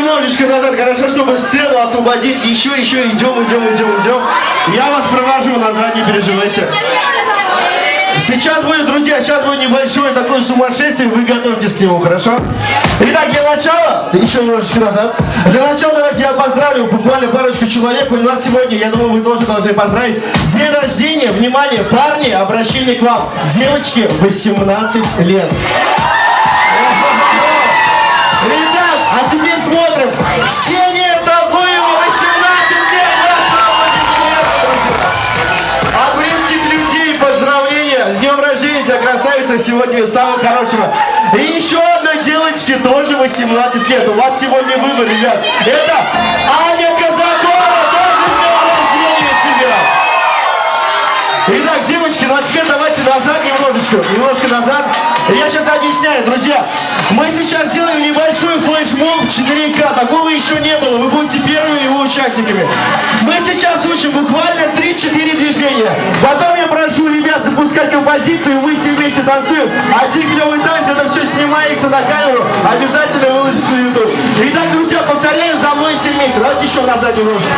немножечко назад, хорошо, чтобы сцену освободить. Еще, еще, идем, идем, идем, идем. Я вас провожу назад, не переживайте. Сейчас будет, друзья, сейчас будет небольшое такое сумасшествие, вы готовьтесь к нему, хорошо? Итак, для начала, еще немножечко назад. Для начала давайте я поздравлю буквально парочку человек. У нас сегодня, я думаю, вы тоже должны поздравить. День рождения, внимание, парни, обращение к вам. Девочки, 18 лет. Красавица. Всего тебе самого хорошего. И еще одной девочке тоже 18 лет. У вас сегодня выбор, ребят. Это Аня Казакова. Тоже с днем рождения тебя. Итак, девочки, ну а теперь давайте назад немножечко, немножко назад. Я сейчас объясняю, друзья. Мы сейчас сделаем небольшой флешмоб в 4К. Такого еще не было. Вы будете первыми его участниками. Мы сейчас учим буквально 3-4 движения. Запускать композицию, мы все вместе танцуем. Один клевый танец, это все снимается на камеру. Обязательно выложится в YouTube. Итак, друзья, повторяем за мной все вместе. Давайте еще назад немножко.